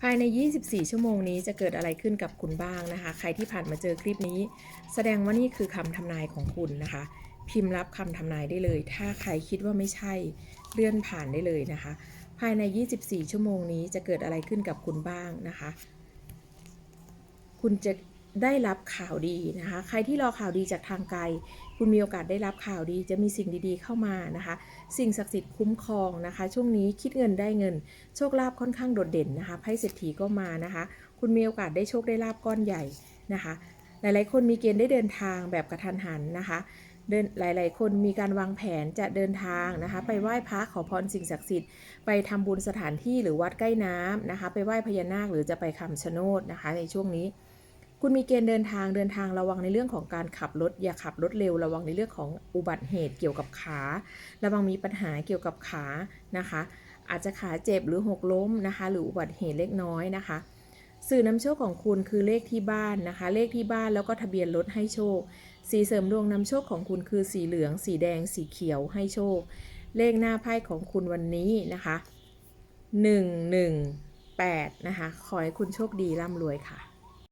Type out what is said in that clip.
ภายใน 24 ชั่วโมงนี้จะเกิดอะไรขึ้นกับคุณบ้างนะคะ ใครที่ผ่านมาเจอคลิปนี้ แสดงว่านี่คือคำทำนายของคุณนะคะ พิมพ์รับคำทำนายได้เลย ถ้าใครคิดว่าไม่ใช่เลื่อนผ่านได้เลยนะคะ ภายใน 24 ชั่วโมงนี้จะเกิดอะไรขึ้นกับคุณบ้างนะคะ คุณจะ ได้รับข่าวดีนะคะ ใครที่รอข่าวดีจากทางไกล คุณมีโอกาสได้รับข่าวดี จะมีสิ่งดีๆเข้ามานะคะ สิ่งศักดิ์สิทธิ์คุ้มครองนะคะ ช่วงนี้คิดเงินได้เงิน โชคลาภค่อนข้างโดดเด่นนะคะ ไพ่เศรษฐีก็มานะคะ คุณมีโอกาสได้โชคได้ลาบก้อนใหญ่นะคะ หลายๆ คนมีเกณฑ์ได้เดินทางแบบกระทันหันนะคะเดินหลาย ๆ คนมีการวางแผนจะเดินทางนะคะ ไปไหว้พระขอพรสิ่งศักดิ์สิทธิ์ไปทำบุญสถานที่หรือวัดใกล้น้ำนะคะ ไปไหว้พญานาคหรือจะไปคำชะโนดนะคะ ในช่วงนี้ คุณมีเกณฑ์เดินทางเดินทางระวังในเรื่องของการขับรถ อย่าขับรถเร็วระวังในเรื่องของอุบัติเหตุเกี่ยวกับขา ระวังมีปัญหาเกี่ยวกับขานะคะ อาจจะขาเจ็บหรือหกล้มนะคะ หรืออุบัติเหตุเล็กน้อยนะคะ สื่อนำโชคของคุณคือเลขที่บ้านนะคะ เลขที่บ้านแล้วก็ทะเบียนรถให้โชค สีเสริมดวงนำโชคของคุณคือสีเหลือง สีแดง สีเขียวให้โชค เลขหน้าไพ่ของคุณวันนี้นะคะ 1 1 8 นะคะ ขอให้คุณโชคดีร่ำรวยค่ะ